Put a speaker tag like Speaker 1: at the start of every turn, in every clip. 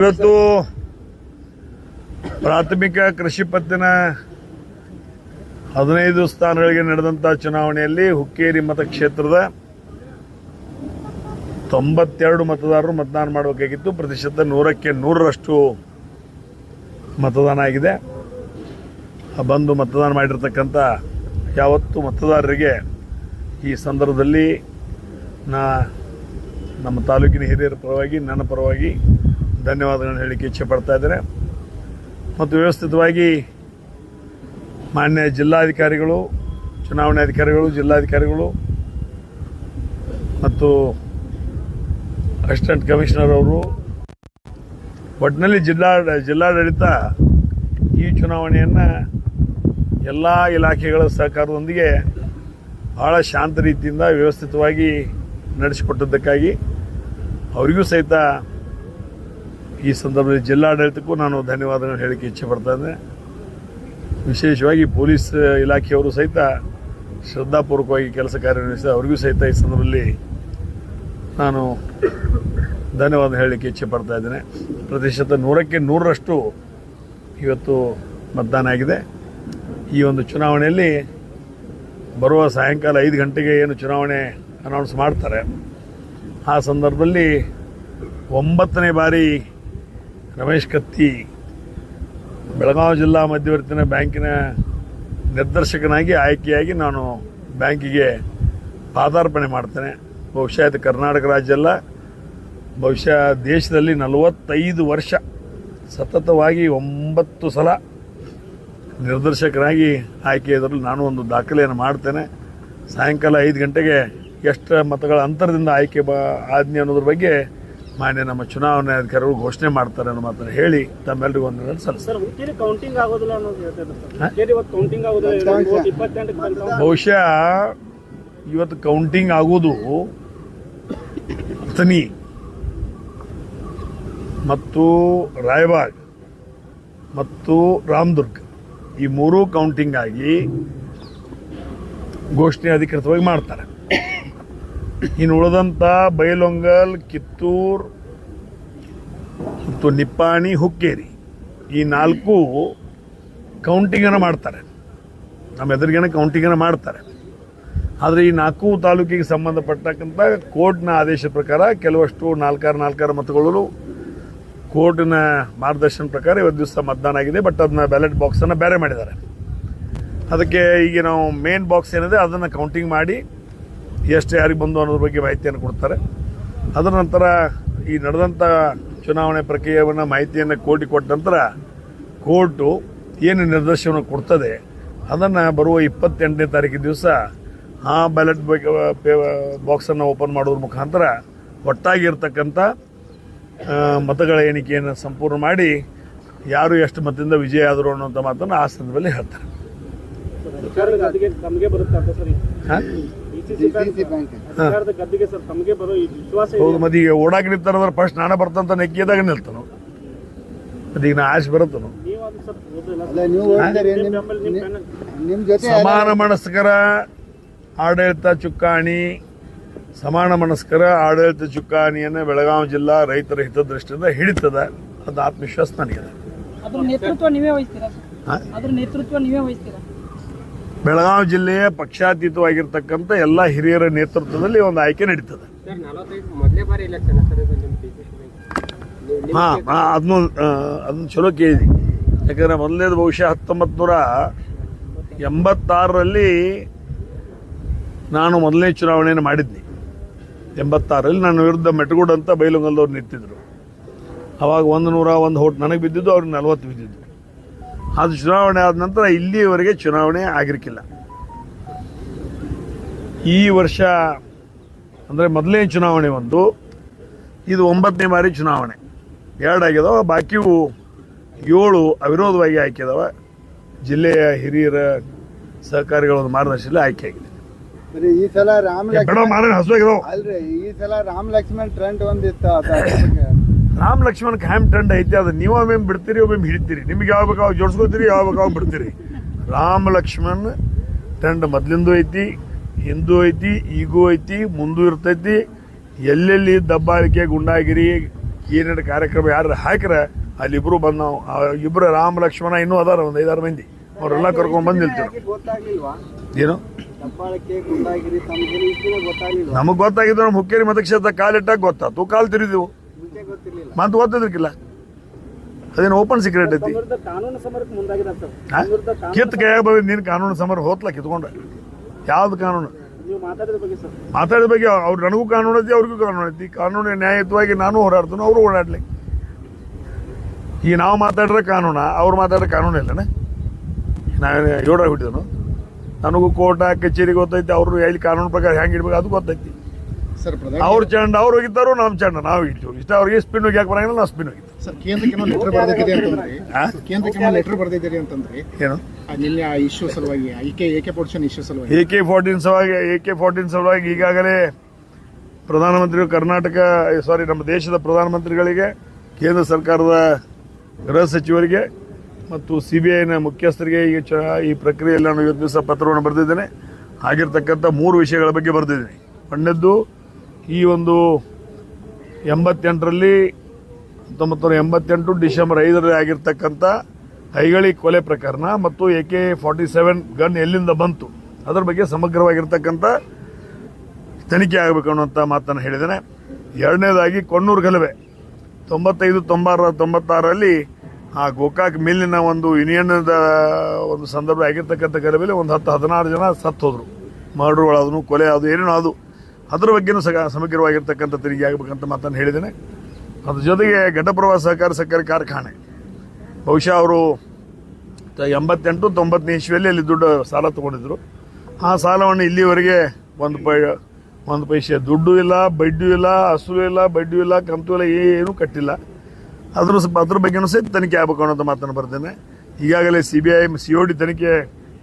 Speaker 1: ಇವತ್ತು ಪ್ರಾಥಮಿಕ ಕೃಷಿ ಪತ್ತಿನ ಹದಿನೈದು ಸ್ಥಾನಗಳಿಗೆ ನಡೆದಂತ ಚುನಾವಣೆಯಲ್ಲಿ ಹುಕ್ಕೇರಿ ಮತಕ್ಷೇತ್ರದ ತೊಂಬತ್ತೆರಡು ಮತದಾರರು ಮತದಾನ ಮಾಡಬೇಕಾಗಿತ್ತು. ಪ್ರತಿಶತ ನೂರಕ್ಕೆ ನೂರರಷ್ಟು ಮತದಾನ ಆಗಿದೆ. ಬಂದು ಮತದಾನ ಮಾಡಿರ್ತಕ್ಕಂಥ ಯಾವತ್ತು ಮತದಾರರಿಗೆ ಈ ಸಂದರ್ಭದಲ್ಲಿ ನಾ ನಮ್ಮ ತಾಲೂಕಿನ ಹಿರಿಯರ ಪರವಾಗಿ, ನನ್ನ ಪರವಾಗಿ ಧನ್ಯವಾದಗಳನ್ನು ಹೇಳಲಿಕ್ಕೆ ಇಚ್ಛೆ ಪಡ್ತಾ ಇದ್ದೇನೆ. ಮತ್ತು ವ್ಯವಸ್ಥಿತವಾಗಿ ಮಾನ್ಯ ಜಿಲ್ಲಾಧಿಕಾರಿಗಳು, ಚುನಾವಣೆ ಅಧಿಕಾರಿಗಳು, ಜಿಲ್ಲಾಧಿಕಾರಿಗಳು ಮತ್ತು ಅಸಿಸ್ಟೆಂಟ್ ಕಮಿಷನರ್ ಅವರು ಒಟ್ಟಿನಲ್ಲಿ ಜಿಲ್ಲಾ ಜಿಲ್ಲಾಡಳಿತ ಈ ಚುನಾವಣೆಯನ್ನು ಎಲ್ಲ ಇಲಾಖೆಗಳ ಸಹಕಾರದೊಂದಿಗೆ ಬಹಳ ಶಾಂತ ರೀತಿಯಿಂದ ವ್ಯವಸ್ಥಿತವಾಗಿ ನಡೆಸಿಕೊಟ್ಟದ್ದಕ್ಕಾಗಿ ಅವರಿಗೂ ಸಹಿತ ಈ ಸಂದರ್ಭದಲ್ಲಿ ಜಿಲ್ಲಾಡಳಿತಕ್ಕೂ ನಾನು ಧನ್ಯವಾದಗಳನ್ನು ಹೇಳಕ್ಕೆ ಇಚ್ಛೆ ಪಡ್ತಾ ಇದ್ದೇನೆ. ವಿಶೇಷವಾಗಿ ಪೊಲೀಸ್ ಇಲಾಖೆಯವರು ಸಹಿತ ಶ್ರದ್ಧಾಪೂರ್ವಕವಾಗಿ ಕೆಲಸ ಕಾರ್ಯನಿರ್ವಹಿಸಿದ ಅವರಿಗೂ ಸಹಿತ ಈ ಸಂದರ್ಭದಲ್ಲಿ ನಾನು ಧನ್ಯವಾದ ಹೇಳಲಿಕ್ಕೆ ಇಚ್ಛೆ ಪಡ್ತಾ ಇದ್ದೇನೆ. ಪ್ರತಿಶತ ನೂರಕ್ಕೆ ನೂರರಷ್ಟು ಇವತ್ತು ಮತದಾನ ಆಗಿದೆ. ಈ ಒಂದು ಚುನಾವಣೆಯಲ್ಲಿ ಬರುವ ಸಾಯಂಕಾಲ ಐದು ಗಂಟೆಗೆ ಏನು ಚುನಾವಣೆ ಅನೌನ್ಸ್ ಮಾಡ್ತಾರೆ. ಆ ಸಂದರ್ಭದಲ್ಲಿ ಒಂಬತ್ತನೇ ಬಾರಿ ರಮೇಶ್ ಕತ್ತಿ, ಬೆಳಗಾವಿ ಜಿಲ್ಲಾ ಮಧ್ಯವರ್ತಿನ ಬ್ಯಾಂಕಿನ ನಿರ್ದೇಶಕನಾಗಿ, ಆಯ್ಕೆಯಾಗಿ ನಾನು ಬ್ಯಾಂಕಿಗೆ ಪಾದಾರ್ಪಣೆ ಮಾಡ್ತೇನೆ. ಬಹುಶಃ ಇದು ಕರ್ನಾಟಕ ರಾಜ್ಯ ಅಲ್ಲ. ಬಹುಶಃ ದೇಶದಲ್ಲಿ ನಲವತ್ತೈದು ವರ್ಷ ಸತತವಾಗಿ ಒಂಬತ್ತು ಸಲ ನಿರ್ದೇಶಕನಾಗಿ ಆಯ್ಕೆಯಾದಲ್ಲಿ ನಾನು ಒಂದು ದಾಖಲೆಯನ್ನು ಮಾಡ್ತೇನೆ. ಸಾಯಂಕಾಲ ಐದು ಗಂಟೆಗೆ ಎಷ್ಟು ಮತಗಳ ಅಂತರದಿಂದ ಆಯ್ಕೆ ಬ ಆಜ್ಞೆ ಅನ್ನೋದ್ರ ಬಗ್ಗೆ ಮಾನ್ಯ ನಮ್ಮ ಚುನಾವಣಾ ಅಧಿಕಾರಿಗಳು ಘೋಷಣೆ ಮಾಡ್ತಾರೆ ಅನ್ನೋ ಮಾತನ್ನು ಹೇಳಿ ತಮ್ಮೆಲ್ಲರಿಗೂ ಒಂದು ಸಲ್ಲಿಸ್ತಾರೆ
Speaker 2: ಸರ್ ಹುಕ್ಕೇರಿ ಕೌಂಟಿಂಗ್ ಆಗೋದಿಲ್ಲ ಅನ್ನೋದು ಹೇಳ್ತಾರೆ ಸರ್.
Speaker 1: ಹಾ?
Speaker 2: ಇವತ್ತು ಕೌಂಟಿಂಗ್ ಆಗೋದಿಲ್ಲ ಇವತ್ತು ಇಪ್ಪತ್ತೆಂಟಕ್ಕೆ ಬಂದ
Speaker 1: ಬಹುಶಃ ಇವತ್ತು ಕೌಂಟಿಂಗ್ ಆಗೋದು ಅಥನಿ ಮತ್ತು ರಾಯಬಾಗ್ ಮತ್ತು ರಾಮದುರ್ಗ. ಈ ಮೂರೂ ಕೌಂಟಿಂಗ್ ಆಗಿ ಘೋಷಣೆ ಅಧಿಕೃತವಾಗಿ ಮಾಡ್ತಾರೆ. ಇನ್ನು ಉಳಿದಂಥ ಬೈಲೊಂಗಲ್, ಕಿತ್ತೂರು ಮತ್ತು ನಿಪ್ಪಾಣಿ, ಹುಕ್ಕೇರಿ ಈ ನಾಲ್ಕು ಕೌಂಟಿಂಗನ್ನು ಮಾಡ್ತಾರೆ. ನಮ್ಮ ಎದುರಿಗೇನೆ ಕೌಂಟಿಂಗನ್ನು ಮಾಡ್ತಾರೆ. ಆದರೆ ಈ ನಾಲ್ಕು ತಾಲೂಕಿಗೆ ಸಂಬಂಧಪಟ್ಟಕ್ಕಂಥ ಕೋರ್ಟ್ನ ಆದೇಶ ಪ್ರಕಾರ ಕೆಲವಷ್ಟು ನಾಲ್ಕಾರು ನಾಲ್ಕಾರು ಮತಗಳು ಕೋರ್ಟಿನ ಮಾರ್ಗದರ್ಶನ ಪ್ರಕಾರ ಇವತ್ತು ದಿವಸ ಮತದಾನ ಆಗಿದೆ ಬಟ್ ಅದನ್ನ ಬ್ಯಾಲೆಟ್ ಬಾಕ್ಸನ್ನು ಬೇರೆ ಮಾಡಿದ್ದಾರೆ. ಅದಕ್ಕೆ ಈಗ ನಾವು ಮೇನ್ ಬಾಕ್ಸ್ ಏನಿದೆ, ಅದನ್ನು ಕೌಂಟಿಂಗ್ ಮಾಡಿ ಎಷ್ಟು ಯಾರಿಗೆ ಬಂದು ಅನ್ನೋದ್ರ ಬಗ್ಗೆ ಮಾಹಿತಿಯನ್ನು ಕೊಡ್ತಾರೆ. ಅದರ ನಂತರ ಈ ನಡೆದಂಥ ಚುನಾವಣೆ ಪ್ರಕ್ರಿಯೆಯನ್ನು ಮಾಹಿತಿಯನ್ನು ಕೋರ್ಟಿಗೆ ಕೊಟ್ಟ ನಂತರ ಕೋರ್ಟು ಏನು ನಿರ್ದೇಶನ ಕೊಡ್ತದೆ ಅದನ್ನು ಬರುವ ಇಪ್ಪತ್ತೆಂಟನೇ ತಾರೀಕು ದಿವಸ ಆ ಬ್ಯಾಲೆಟ್ ಬಾಕ್ಸನ್ನು ಓಪನ್ ಮಾಡೋದ್ರ ಮುಖಾಂತರ ಒಟ್ಟಾಗಿರ್ತಕ್ಕಂಥ ಮತಗಳ ಎಣಿಕೆಯನ್ನು ಸಂಪೂರ್ಣ ಮಾಡಿ ಯಾರು ಎಷ್ಟು ಮತದಿಂದ ವಿಜಯ ಆದರು ಅನ್ನುವಂಥ ಮಾತನ್ನು ಆ ಸಂದರ್ಭದಲ್ಲಿ ಹೇಳ್ತಾರೆ. ಹೌದು ಮತ್ತೆ ಈಗ ಓಡಾಕ್ ಫಸ್ಟ್ ನಾನೇ ಬರ್ತಂತ ನೆಕ್ಕಿದಾಗ ನಿಲ್ತಾನು? ಅದೀಗ ನಾ ಆಶ್ ಬರುತ್ತನು? ಸಮಾನ ಮನಸ್ಕರ ಆಡಳಿತ ಚುಕ್ಕಾಣಿ ಸಮಾನ ಮನಸ್ಕರ ಆಡಳಿತ ಚುಕ್ಕಾಣಿಯನ್ನು ಬೆಳಗಾವಿ ಜಿಲ್ಲಾ ರೈತರ ಹಿತದೃಷ್ಟಿಯಿಂದ ಹಿಡಿತದ ಅದು ಆತ್ಮವಿಶ್ವಾಸ ನನಗಿದೆ.
Speaker 3: ಅದ್ರ ನೇತೃತ್ವ ನೀವೇ ವಹಿಸ್ತೀರಾ? ಅದ್ರ ನೇತೃತ್ವ ನೀವೇ ವಹಿಸ್ತೀರಾ?
Speaker 1: ಬೆಳಗಾವಿ ಜಿಲ್ಲೆಯ ಪಕ್ಷಾತೀತವಾಗಿರ್ತಕ್ಕಂಥ ಎಲ್ಲ ಹಿರಿಯರ ನೇತೃತ್ವದಲ್ಲಿ ಒಂದು ಆಯ್ಕೆ ನಡೀತದೆ. ಹಾಂ ಅದನ್ನು ಅದನ್ನ ಚಲೋ ಕೇಳಿದೆ. ಯಾಕಂದ್ರೆ ಮೊದಲನೇದು ಬಹುಶಃ ಹತ್ತೊಂಬತ್ತು ನೂರ ಎಂಬತ್ತಾರರಲ್ಲಿ ನಾನು ಮೊದಲನೇ ಚುನಾವಣೆಯನ್ನು ಮಾಡಿದ್ನಿ. ಎಂಬತ್ತಾರಲ್ಲಿ ನನ್ನ ವಿರುದ್ಧ ಮೆಟಗೂಡ್ ಅಂತ ಬೈಲುಂಗಲ್ದವ್ರು ನಿಂತಿದ್ರು. ಅವಾಗ ಒಂದು ನೂರ ಒಂದು ಹೋಟ್ ನನಗೆ ಬಿದ್ದಿದ್ದು ಅವ್ರಿಗೆ ನಲ್ವತ್ತು ಬಿದ್ದಿದ್ದು. ಅದು ಚುನಾವಣೆ ಆದ ನಂತರ ಇಲ್ಲಿಯವರೆಗೆ ಚುನಾವಣೆ ಆಗಿರಕ್ಕಿಲ್ಲ ಈ ವರ್ಷ ಅಂದರೆ ಮೊದಲನೇ ಚುನಾವಣೆ ಒಂದು. ಇದು ಒಂಬತ್ತನೇ ಬಾರಿ ಚುನಾವಣೆ. ಎರಡು ಆಗ್ಯದವ ಬಾಕಿವು ಏಳು ಅವಿರೋಧವಾಗಿ ಆಯ್ಕೆದವ. ಜಿಲ್ಲೆಯ ಹಿರಿಯರ ಸಹಕಾರಿಗಳ ಒಂದು ಮಾರ್ಗದರ್ಶನದಲ್ಲಿ ಆಯ್ಕೆ ಆಗಿದೆ.
Speaker 4: ಬರೀ ಈ ಸಲ ರಾಮ
Speaker 1: ಹಸುವಾಗಿದಾವ.
Speaker 4: ಅಲ್ರಿ ಈ ಸಲ ರಾಮ ಲಕ್ಷ್ಮಣ್ ಟ್ರೆಂಡ್ ಒಂದಿತ್ತು.
Speaker 1: ರಾಮ್ ಲಕ್ಷ್ಮಣ್ ಖಾಯಂ ಟ್ರೆಂಡ್ ಐತಿ ಅದು ನೀವು ಒಮ್ಮೆ ಬಿಡ್ತೀರಿ ಒಮ್ಮೆ ಹಿಡಿತೀರಿ. ನಿಮ್ಗೆ ಯಾವ ಬೇಕಾವಾಗ ಜೋಡಿಸ್ಕೋತೀರಿ ಯಾವ ಬೇಕಾವಾಗ ಬಿಡ್ತೀರಿ? ರಾಮ್ ಲಕ್ಷ್ಮಣ್ ಟ್ರೆಂಡ್ ಮೊದ್ಲಿಂದು ಐತಿ ಹಿಂದೂ ಐತಿ ಈಗೂ ಐತಿ ಮುಂದೂ ಇರ್ತೈತಿ. ಎಲ್ಲೆಲ್ಲಿ ದಬ್ಬಾಳಿಕೆ ಗುಂಡಾಗಿರಿ ಏನೇನು ಕಾರ್ಯಕ್ರಮ ಯಾರು ಹಾಕ್ರ ಅಲ್ಲಿಬ್ರು ಬಂದು ನಾವು ಇಬ್ರು ರಾಮ ಲಕ್ಷ್ಮಣ ಇನ್ನೂ ಅದಾರ ಒಂದು ಐದಾರು ಮಂದಿ. ಅವರೆಲ್ಲ ಕರ್ಕೊಂಡ್ ಬಂದು ನಿಲ್ತೇವೆ ಏನು? ನಮಗ್ ಗೊತ್ತಾಗಿದ್ದು ನಮ್ಮ ಹುಕ್ಕೇರಿ ಮತಕ್ಷೇತ್ರ ಕಾಲಿಟ್ಟಾಗ ಗೊತ್ತಾತು ಕಾಲು ತಿರುದಿವು
Speaker 4: ಗೊತ್ತಿರ್ಲಿಲ್ಲ.
Speaker 1: ಮತ್ತೆ ಅದೇನು ಓಪನ್ ಸೀಕ್ರೆಟ್ ಐತಿ? ಕಿತ್ ಕೈಯಾಗ ಬಂದಿದ್ದು ನೀನು ಕಾನೂನು ಸಮರ ಹೋತ್ಲ ಕಿತ್ಕೊಂಡ ಯಾವ್ದು ಕಾನೂನು?
Speaker 2: ಮಾತಾಡಿದ ಬಗ್ಗೆ
Speaker 1: ಅವ್ರು ನನಗೂ ಕಾನೂನು ಐತಿ ಅವ್ರಿಗೂ ಕಾನೂನು ಐತಿ. ಕಾನೂನು ನ್ಯಾಯಯುತವಾಗಿ ನಾನು ಹೋರಾಡ್ತಾನೆ ಅವರು ಓಡಾಡ್ಲಿ. ಈಗ ನಾವು ಮಾತಾಡಿದ್ರೆ ಕಾನೂನ? ಅವ್ರು ಮಾತಾಡ್ರೆ ಕಾನೂನು ಇಲ್ಲನ? ನಾನು ಏಳರ ಬಿಟ್ಟಿದನು ನನಗೂ ಕೋರ್ಟ ಕಚೇರಿ ಗೊತ್ತೈತಿ ಅವರು ಎಲ್ಲಿ ಕಾನೂನು ಪ್ರಕಾರ ಹೆಂಗೆ ಇಡ್ಬೇಕು ಅದು ಗೊತ್ತೈತಿ. ಅವ್ರು ಚಂಡ ಅವ್ರು ಹೋಗಿದ್ದಾರು ನಮ್ಮ ಚಂಡ ನಾವು ಇಟ್ಟು ಇಷ್ಟ ಅವ್ರಿಗೆ ಸ್ಪಿನ್ ಹೋಗಿ ಯಾಕೆ ಬರಂಗಿಲ್ಲ ನಾವು ಸ್ಪಿನ್ ಹೋಗಿದ್ದು.
Speaker 5: ಸರ್ ಕೇಂದ್ರಕ್ಕೆ ಲೆಟರ್ ಬರೆದಿದ್ದೀರಿ ಅಂತಂದ್ರಿ? ಕೇಂದ್ರಕ್ಕೆ ಲೆಟರ್ ಬರೆದಿದ್ದೀರಿ ಅಂತಂದ್ರಿ.
Speaker 1: ಏನು?
Speaker 5: ಆ ನಿನ್ನೆ ಆ ಇಶ್ಯೂ ಸಲುವಾಗಿ ಐಕೆ ಏಕೆ ಪೋರ್ಷನ್ ಇಶ್ಯೂ ಸಲುವಾಗಿ.
Speaker 1: ಎ ಕೆ ಫೋರ್ಟೀನ್ ಸಲುವಾಗಿ ಎ ಕೆ ಫೋರ್ಟೀನ್ ಸಲುವಾಗಿ ಈಗಾಗಲೇ ಪ್ರಧಾನಮಂತ್ರಿಗಳು ಕರ್ನಾಟಕ ಸಾರಿ ನಮ್ಮ ದೇಶದ ಪ್ರಧಾನಮಂತ್ರಿಗಳಿಗೆ ಕೇಂದ್ರ ಸರ್ಕಾರದ ಗೃಹ ಸಚಿವರಿಗೆ ಮತ್ತು ಸಿ ಬಿ ಐನ ಮುಖ್ಯಸ್ಥರಿಗೆ ಈಗ ಚ ಈ ಪ್ರಕ್ರಿಯೆಯಲ್ಲಿ ನಾನು ಇವತ್ತು ದಿವಸ ಪತ್ರವನ್ನು ಬರೆದಿದ್ದೇನೆ. ಆಗಿರ್ತಕ್ಕಂಥ ಮೂರು ವಿಷಯಗಳ ಬಗ್ಗೆ ಬರೆದಿದ್ದೀನಿ. ಒಂದನೇದ್ದು ಈ ಒಂದು ಎಂಬತ್ತೆಂಟರಲ್ಲಿ ಹತ್ತೊಂಬತ್ತು ನೂರ ಎಂಬತ್ತೆಂಟು ಡಿಸೆಂಬರ್ ಐದರಲ್ಲಿ ಆಗಿರ್ತಕ್ಕಂಥ ಹೈಗಳಿ ಕೊಲೆ ಪ್ರಕರಣ ಮತ್ತು A K forty seven gun ಎಲ್ಲಿಂದ ಬಂತು, ಅದರ ಬಗ್ಗೆ ಸಮಗ್ರವಾಗಿರ್ತಕ್ಕಂಥ ತನಿಖೆ ಆಗಬೇಕು ಅನ್ನುವಂಥ ಮಾತನ್ನು ಹೇಳಿದ್ದೇನೆ. ಎರಡನೇದಾಗಿ ಕೊಣ್ಣೂರು ಗಲಭೆ, ತೊಂಬತ್ತೈದು ತೊಂಬಾರ ತೊಂಬತ್ತಾರರಲ್ಲಿ ಆ ಗೋಕಾಕ್ ಮಿಲ್ಲಿನ ಒಂದು ಯೂನಿಯನ್ದ ಒಂದು ಸಂದರ್ಭ ಆಗಿರ್ತಕ್ಕಂಥ ಗಲಭೆಯಲ್ಲಿ ಒಂದು ಹತ್ತು, ಹದಿನಾರು ಜನ ಸತ್ತು ಹೋದರು ಮರ್ಡ್ರುಗಳಾದನು ಕೊಲೆ ಅದು ಏನೇನೋ ಅದು ಅದರ ಬಗ್ಗೆನೂ ಸಹ ಸಮಗ್ರವಾಗಿರ್ತಕ್ಕಂಥ ತೆರಿಗೆ ಆಗಬೇಕಂತ ಮಾತನ್ನು ಹೇಳಿದ್ದೇನೆ. ಅದ್ರ ಜೊತೆಗೆ ಘಟಪ್ರಭಾ ಸಹಕಾರ ಸಕ್ಕರೆ ಕಾರ್ಖಾನೆ. ಬಹುಶಃ ಅವರು ಎಂಬತ್ತೆಂಟು ತೊಂಬತ್ತನೇ ಇಸ್ವಿಯಲ್ಲಿ ಅಲ್ಲಿ ದುಡ್ಡು ಸಾಲ ತಗೊಂಡಿದ್ರು. ಆ ಸಾಲವನ್ನು ಇಲ್ಲಿವರೆಗೆ ಒಂದು ಪೈ ಒಂದು ಪೈಸೆ ದುಡ್ಡು ಇಲ್ಲ, ಬಡ್ಡಿ ಇಲ್ಲ ಹಸು ಇಲ್ಲ, ಬಡ್ಡಿ ಇಲ್ಲ, ಕಂತು ಇಲ್ಲ, ಏನೂ ಕಟ್ಟಿಲ್ಲ. ಅದ್ರ ಅದ್ರ ಬಗ್ಗೆನೂ ಸಹಿತ ತನಿಖೆ ಆಗಬೇಕು ಅನ್ನೋದು ಮಾತನ್ನು ಬರ್ತೇನೆ ಈಗಾಗಲೇ C B I, C O D ತನಿಖೆ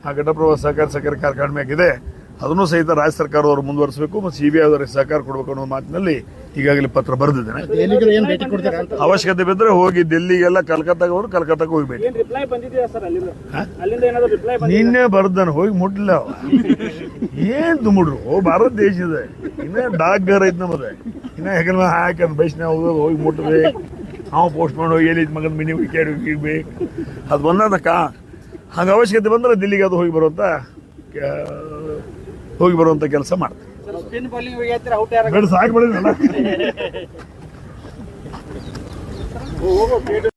Speaker 1: ಆ ಘಟಪ್ರಭಾ ಸಹಕಾರ ಸಹಕಾರಿ ಕಾರ್ಖಾನೆ ಮ್ಯಾಗಿದೆ ಅದನ್ನು ಸಹಿತ ರಾಜ್ಯ ಸರ್ಕಾರದವರು ಮುಂದುವರಿಸಬೇಕು ಮತ್ತು ಸಿ ಬಿ ಐ ಅವರಿಗೆ ಸಹಕಾರ ಕೊಡಬೇಕು ಅನ್ನೋ ಮಾತಿನಲ್ಲಿ ಈಗಾಗಲೇ ಪತ್ರ ಬರೆದಿದ್ದೇನೆ.
Speaker 5: ದೆಹಲಿಗೆ ಏನ್ ಭೇಟಿ ಕೊಡ್ತೀರಾ ಅಂತ?
Speaker 1: ಅವಶ್ಯಕತೆ ಬಿದ್ದರೆ ಹೋಗಿ ಡೆಲ್ಲಿಗೆಲ್ಲ ಕಲ್ಕತ್ತಾಗ ಅವರು ಕಲ್ಕತ್ತಾಗ ಹೋಗ್ಬೇಕು
Speaker 2: ಏನ್ ರಿಪ್ಲೈ ಬಂದಿದೆಯಾ ಸರ್ ಅಲ್ಲಿಂದ? ಅಲ್ಲಿಂದ ಏನಾದ್ರು ರಿಪ್ಲೈ
Speaker 1: ನಿನ್ನೆ ಬರ್ದಾನೆ ಹೋಗಿ ಮುಟ್ಲಿಲ್ಲ ಅವ. ಏನ್ ತುಂಬಿಡ್ರು ಓ ಭಾರತ ದೇಶದ. ಇನ್ನೇ ಡಾಕ್ ಬೇರೆ ಐತೆ ನಮ್ಮದೇ ಇನ್ನ ಹೆಗಲ್ ಮೇಲೆ ಹಾಕಿ ಬೈಸ್ನ ಹೋಗೋದು ಹೋಗಿ ಮುಟ್ಬೇಕು. ನಾವು ಪೋಸ್ಟ್ ಮಾಡಿ ಹೋಗಿ ಎಲ್ಲಿ ಮಗನ ಮಿನಿ ವಿಕೆಟ್ ಇಡ್ಬೇಕು. ಅದು ಬಂದದಕ್ಕ ಹಂಗೆ ಅವಶ್ಯಕತೆ ಬಂದ್ರೆ ದಿಲ್ಲಿಗೆ ಅದು ಹೋಗಿ ಬರುವಂತ ಕ- ಹೋಗಿ ಬರುವಂತ ಕೆಲಸ ಮಾಡ್ತೀವಿ